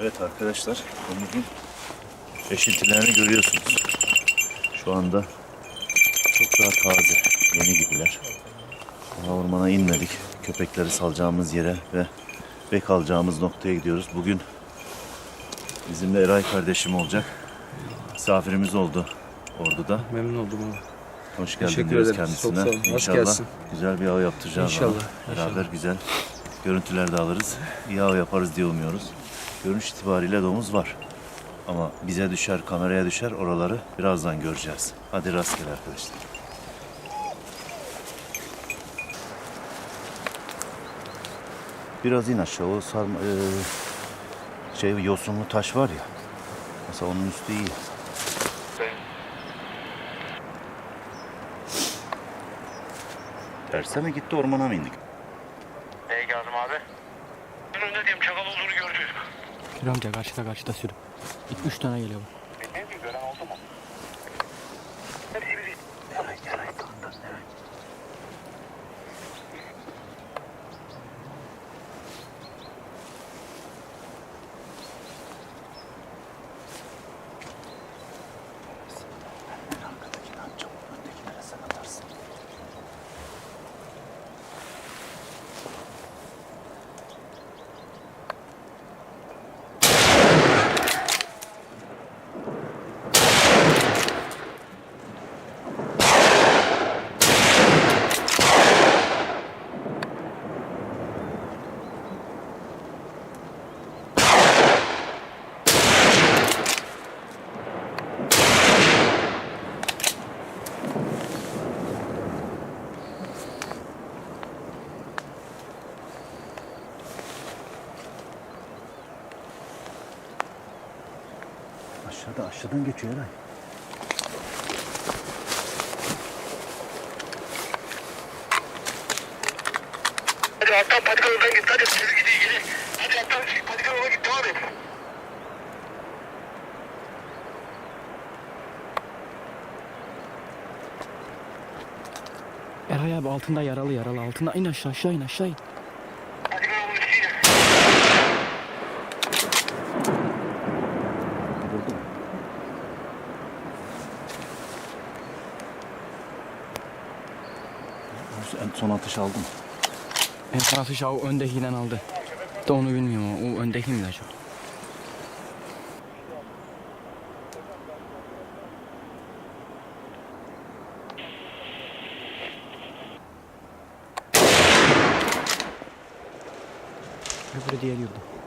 Evet arkadaşlar, domuzun eşintilerini görüyorsunuz. Şu anda çok daha taze, yeni gibiler. Daha ormana inmedik. Köpekleri salacağımız yere ve bek alacağımız noktaya gidiyoruz. Bugün bizimle Eray kardeşim olacak. Misafirimiz oldu Ordu'da. Memnun oldum abi. Hoş geldin Teşekkür diyoruz ederim. kendisine. Çok sağ olun. Hoş İnşallah gelsin. güzel bir av yaptıracağız İnşallah, ona. Beraber inşallah. güzel görüntüler de alırız. İyi av yaparız diye umuyoruz. Görünüş itibariyle domuz var. Ama bize düşer, kameraya düşer oraları birazdan göreceğiz. Hadi rastgele arkadaşlar. Biraz in aşağı. O sarma, eee, şey yosunlu taş var ya. Mesela onun üstü iyi. Terse mi gitti ormana mı indik? Neye geldim abi? Ben önde diyeyim çakal olduğunu gördüm. Kür amca karşıda karşıda. İlk üç tane geliyor. Ne Aşağıda aşağıdan geçiyor Eray. Hadi alttan git. Hadi sürü gidiyor. Hadi alttan şey, git devam et. Eray abi altında yaralı yaralı altında in aşağı aşağı in aşağı in. En son atış aldım. En tarafı şahı öndekinden aldı. Da onu bilmiyorum o öndeki mi acaba? Öbürü diğer yurda.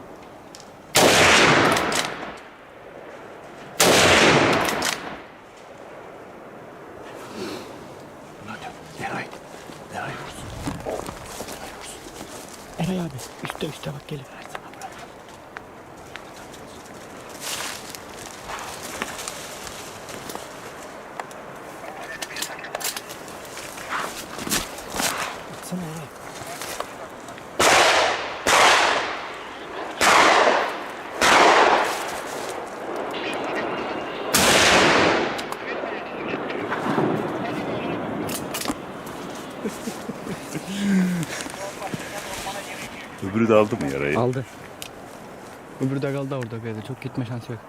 Eray abi üstte üstte bak geliyor. Öbürü de aldı mı yarayı? Aldı. Öbürü de kaldı orada bir yerde. Çok gitme şansı yok.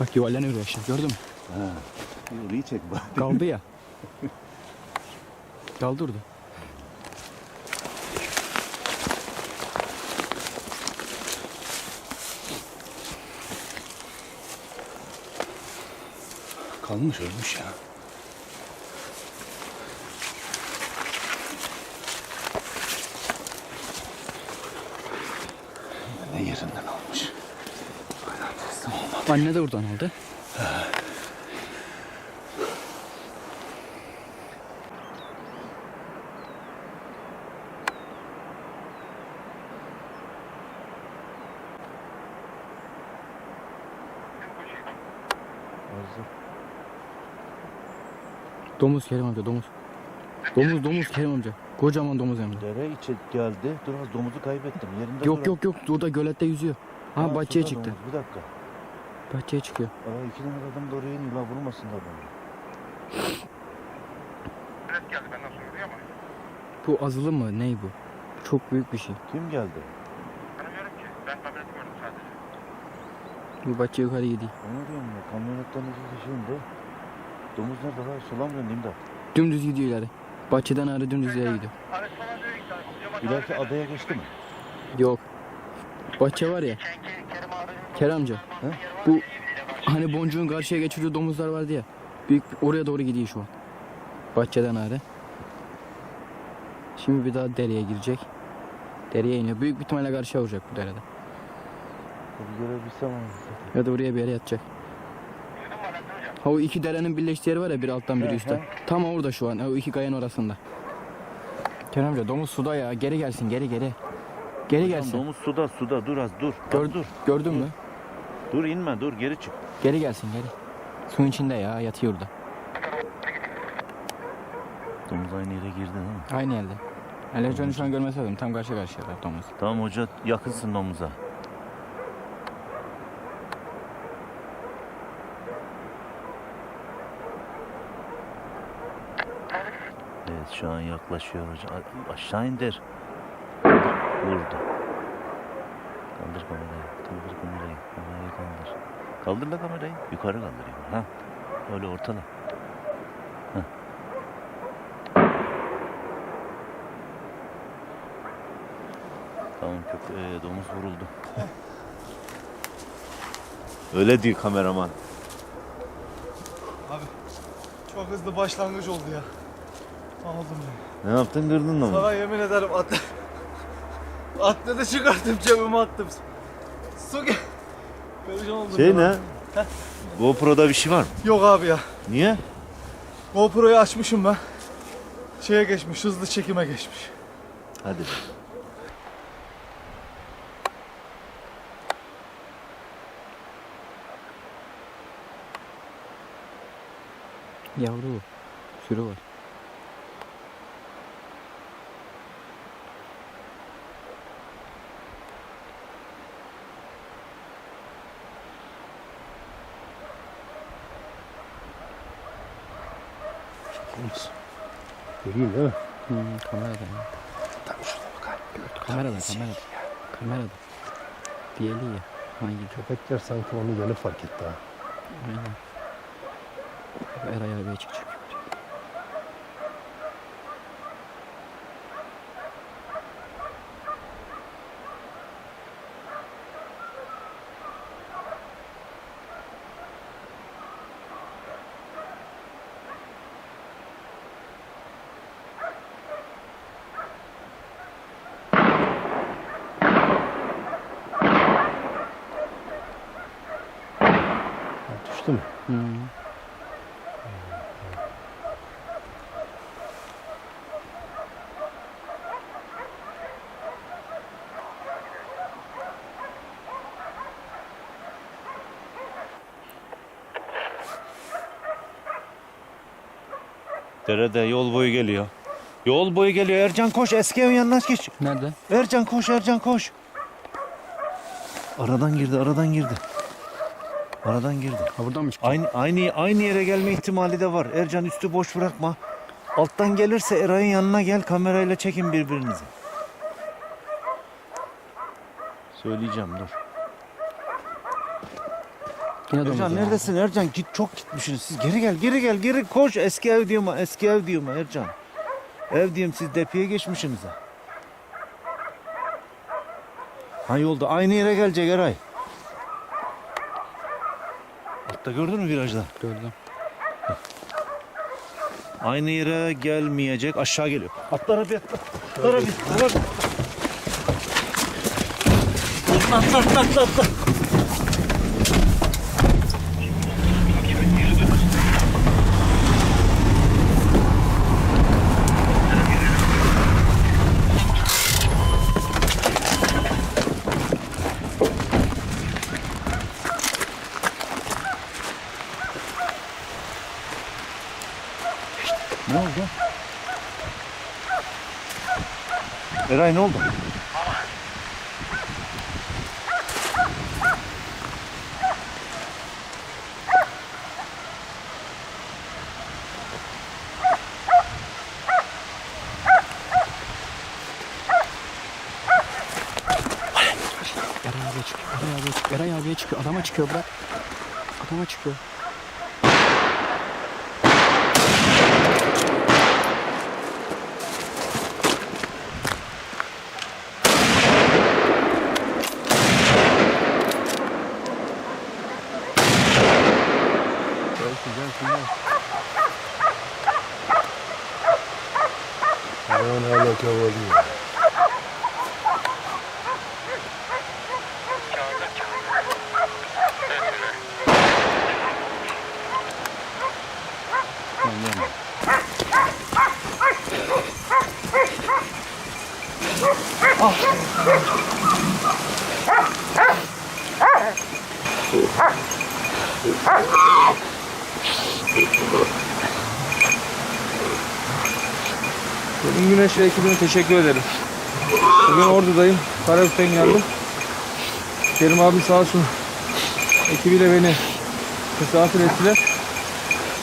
Bak yuvarlanıyor aşağı gördün mü? Ha. Orayı çek bak. Kaldı ya. Kaldı orada. Kalmış ölmüş ya. Anne de oradan aldı. Domuz Kerim amca domuz. Domuz domuz Kerim amca. Kocaman domuz hem de. Dere içe geldi. Dur az domuzu kaybettim. Yerinde Yok duran- yok yok o da gölette yüzüyor. Ha Ha, bahçeye çıktı. domuz. Bir dakika. Bahçeye çıkıyor. Aa, iki tane adam da oraya iniyor. La vurmasınlar bana. Biraz geldi benden sonra ama. Bu azılı mı? Ney bu? Çok büyük bir şey. Kim geldi? Bilmiyorum ki. Ben kamyoneti gördüm sadece. Bir bahçe yukarı gidiyor. Onu diyorum ya. Kamyonetten iki kişi indi. Domuz nerede lan? Sulamıyorum diyeyim de. Dümdüz gidiyor ileri. Bahçeden ağrı dümdüz ileri gidiyor. Araç falan abi. adaya geçti mi? Yok. Bahçe var ya. Kerim- Kerim abi. Kerem amca. He? Bu hani boncuğun karşıya geçirdiği domuzlar vardı ya. Büyük oraya doğru gidiyor şu an. Bahçeden ağrı. Şimdi bir daha dereye girecek. Dereye iniyor. Büyük bir ihtimalle karşıya vuracak bu derede. Görebilsem. Ya da buraya bir yere yatacak. Ha o iki derenin birleştiği yer var ya bir alttan biri üstten. Tam orada şu an. O iki kayanın arasında. Kerem amca domuz suda ya. Geri gelsin geri geri. Geri gelsin. Domuz suda suda dur az dur. Gör- dur. Gördün mü? Dur inme dur geri çık. Geri gelsin geri. Suyun içinde ya yatıyor orada. Domuz aynı yere girdi değil mi? Aynı yerde. Elevzyonu şu an görmesi lazım. Tam karşı karşıya domuz. Tamam hoca yakınsın domuza. Evet şu an yaklaşıyor hoca. A- Aşağı indir. Vurdu. Kaldır kamerayı. Kaldır kamerayı. Kamerayı kaldır. Kaldır da kamerayı. Yukarı kaldırayım. Ha. Öyle ortala. Ha. Tamam köpe e, domuz vuruldu. Öyle diyor kameraman. Abi çok hızlı başlangıç oldu ya. Aldım ya. Ne yaptın kırdın da mı? Sana yemin ederim at atladı çıkarttım cebime attım. Su gel. Perişan oldum. Şey ya. ne? GoPro'da bir şey var mı? Yok abi ya. Niye? GoPro'yu açmışım ben. Şeye geçmiş, hızlı çekime geçmiş. Hadi. Yavru bu. Sürü var. Göreyim değil mi? Hmm, kamerada ya. Kamerada kamerada. Kamerada. Diyeli ya. Hangi Köpekler sanki onu yeni fark etti ha. aynen. Eray abiye çıkacak. Ha, Düştü mü? Hmm. Derede yol boyu geliyor. Yol boyu geliyor. Ercan koş eski evin yanına geç. Nerede? Ercan koş Ercan koş. Aradan girdi aradan girdi. Aradan girdi. Ha buradan mı çıktı? Aynı aynı aynı yere gelme ihtimali de var. Ercan üstü boş bırakma. Alttan gelirse Eray'ın yanına gel kamerayla çekin birbirinizi. Söyleyeceğim dur. Yine domuz Ercan ya. neredesin Ercan? Git çok gitmişsiniz. Siz geri gel geri gel geri koş. Eski ev diyorum eski ev diyorum Ercan. Ev diyorum siz depiye geçmişsiniz ha. Ha yolda aynı yere gelecek Eray. Altta gördün mü virajda? Gördüm. Aynı yere gelmeyecek aşağı geliyor. Atla arabaya atla. Atla arabaya. Atla arabaya. Atla atla Eray ne oldu? Eray abiye çıkıyor, Eray abiye çıkıyor, Eray abiye çıkıyor, adama çıkıyor bırak. Adama çıkıyor. I don't know look over here. Oh. Bugün Güneş ve ekibine teşekkür ederim. Bugün Ordu'dayım. Karabük'ten geldim. Kerim abi sağ olsun ekibiyle beni misafir ettiler.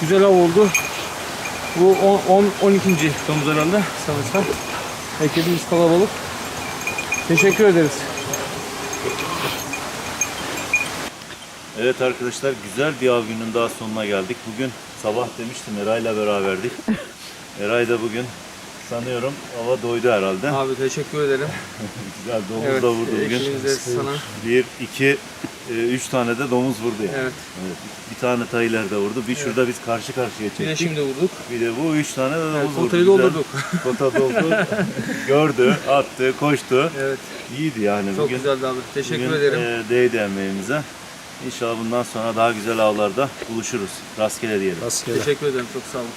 Güzel av oldu. Bu 10 12. domuz herhalde sanırsam. Ekibimiz kalabalık. Teşekkür ederiz. Evet arkadaşlar güzel bir av günün daha sonuna geldik. Bugün sabah demiştim Eray'la beraberdik. Eray da bugün sanıyorum ava doydu herhalde. Abi teşekkür ederim. Güzel domuz Evet, da vurdu bugün. sana. Bir, iki, e, üç tane de domuz vurdu yani. Evet. Evet, Bir tane tayılar da vurdu. Bir şurada biz karşı karşıya Bir de çektik. şimdi vurduk. Bir de bu üç tane de domuz Evet, vurdu. kotayı doldurduk. Kota doldu. Gördü, attı, koştu. Evet. İyiydi yani Çok bugün. güzeldi abi. Teşekkür bugün, ederim. e, değdi emeğimize. İnşallah bundan sonra daha güzel avlarda buluşuruz. Rastgele diyelim. Rastgele. Teşekkür ederim. Çok sağ olun.